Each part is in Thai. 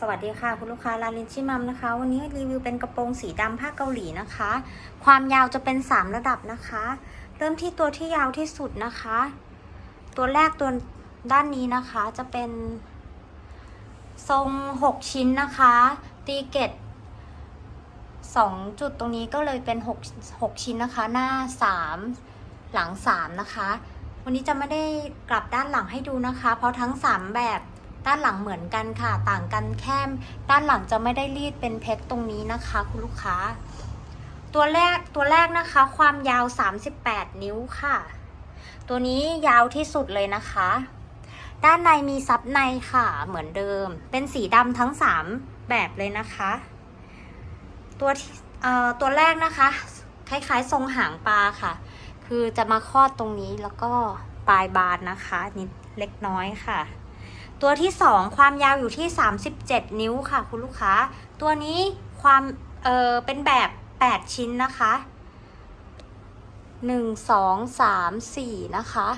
สวัสดีค่ะ คุณลูกค้าลาลินชิมัมนะคะ วันนี้รีวิวเป็นกระโปรงสีดำผ้าเกาหลีนะคะ ความยาวจะเป็น 3 ระดับนะคะ เริ่มที่ตัวที่ยาวที่สุดนะคะ ตัวแรกตัวด้านนี้นะคะจะเป็นทรง 6 ชิ้นนะคะ ตีเกต2จุดตรงนี้ก็เลยเป็น 6 6 ชิ้นนะคะ หน้า 3 หลัง 3 นะคะ วันนี้จะไม่ได้กลับด้านหลังให้ดูนะคะ เพราะทั้ง 3 แบบ ด้านหลังเหมือนกันค่ะ ต่างกันแค่ด้านหลังจะไม่ได้รีดเป็นเพชรตรงนี้นะคะ คุณลูกค้า ตัวแรกตัวแรกนะคะ ความยาว 38 นิ้วค่ะ ตัวนี้ยาวที่สุดเลยนะคะ ด้านในมีซับในค่ะเหมือนเดิม เป็นสีดำทั้ง 3 แบบเลยนะคะ ตัวตัวแรกนะคะ คล้ายๆ ทรงหางปลาค่ะ คือจะมาคลอดตรงนี้แล้วก็ปลายบานนะคะ นิดเล็กน้อยค่ะ ตัวที่สองความยาวอยู่ที่ 37 นิ้วค่ะ คุณลูกค้า ตัวนี้ความเออเป็นแบบ 8 ชิ้นนะคะ 1 2 3 4 นะคะ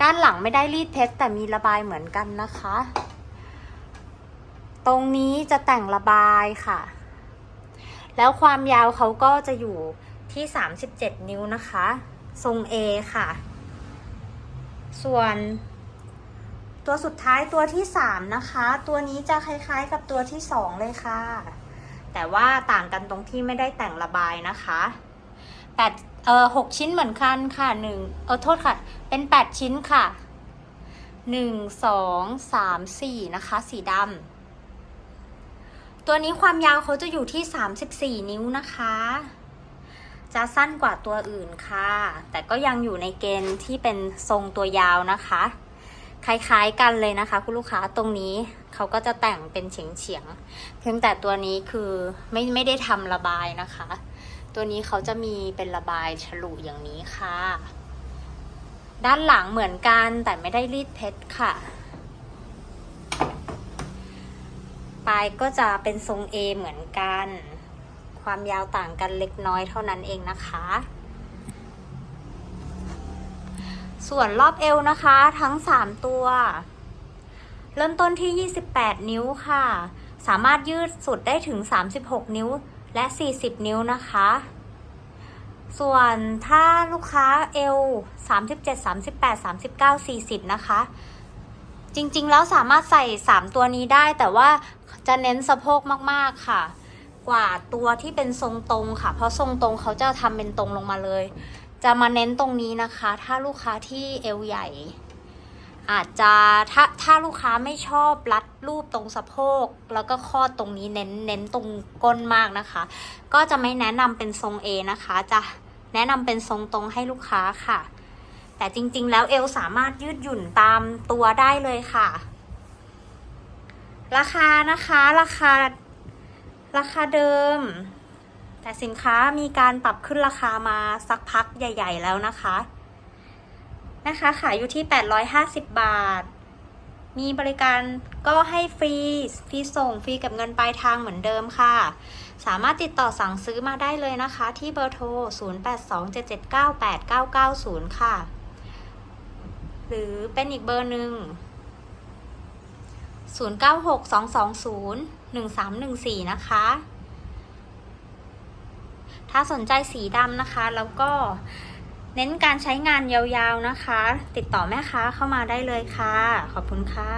ด้านหลังไม่ได้รีดเพชรแต่มีระบายเหมือนกันนะคะ ตรงนี้จะแต่งระบายค่ะ แล้วความยาวเขาก็จะอยู่ที่ 37 นิ้วนะคะ ทรง A ค่ะ ส่วน ตัวสุดท้ายตัวที่ 3 นะคะ ตัวนี้จะคล้ายๆกับตัวที่ 2 เลยค่ะ แต่ว่าต่างกันตรงที่ไม่ได้แต่งระบายนะคะแปดเออหกชิ้นเหมือนกันค่ะหนึ่งเออโทษค่ะ เป็น 8 ชิ้นค่ะหนึ่งสองสามสี่นะคะ สีดำตัวนี้ความยาวเขาจะอยู่ที่ 34 นิ้วนะคะ จะสั้นกว่าตัวอื่นค่ะ แต่ก็ยังอยู่ในเกณฑ์ที่เป็นทรงตัวยาวนะคะ คล้ายๆกันเลยนะคะ คุณลูกค้าตรงนี้เขาก็จะแต่งเป็นเฉียงๆเพียงแต่ตัวนี้คือไม่ไม่ได้ทำระบายนะคะ ตัวนี้เขาจะมีเป็นระบายฉลุอย่างนี้ค่ะ ด้านหลังเหมือนกันแต่ไม่ได้รีดเพชรค่ะปลายก็จะเป็นทรง A เหมือนกัน ความยาวต่างกันเล็กน้อยเท่านั้นเองนะคะ ส่วนรอบเอวนะคะทั้ง 3 ตัว เริ่มต้นที่ 28 นิ้วค่ะ สามารถยืดสุดได้ถึง 36 นิ้วและ 40 นิ้วนะคะ ส่วนถ้าลูกค้าเอว37 38 39 40 นะคะ จริงๆ แล้วสามารถใส่ 3 ตัวนี้ได้ แต่ว่าจะเน้นสะโพกมากๆค่ะ กว่าตัวที่เป็นทรงตรงค่ะ เพราะทรงตรงเขาจะทำเป็นตรงลงมาเลย จะมาเน้นตรงนี้นะคะ ถ้าลูกค้าที่เอวใหญ่ อาจจะถ้าถ้าลูกค้าไม่ชอบรัดรูปตรงสะโพก แล้วก็ข้อตรงนี้เน้นเน้นตรงก้นมากนะคะ ก็จะไม่แนะนำเป็นทรง A นะคะ จะแนะนำเป็นทรงตรงให้ลูกค้าค่ะ แต่จริง ๆ แล้วเอวสามารถยืดหยุ่นตามตัวได้เลยค่ะ ราคานะคะ ราคา ราคาเดิม แต่สินค้ามีการปรับขึ้นราคามาสักพักใหญ่ ๆ แล้วนะคะ นะคะขายอยู่ที่ 850 บาท มีบริการก็ให้ฟรี ฟรีส่ง ฟรีกับเงินปลายทางเหมือนเดิมค่ะ สามารถติดต่อสั่งซื้อมาได้เลยนะคะ ที่เบอร์โทร 0827798990 ค่ะ หรือเป็นอีกเบอร์หนึ่ง0962201314 นะคะ ถ้าสนใจสีดำนะคะ แล้วก็เน้นการใช้งานยาวๆนะคะ ติดต่อแม่ค้าเข้ามาได้เลยค่ะ ขอบคุณค่ะ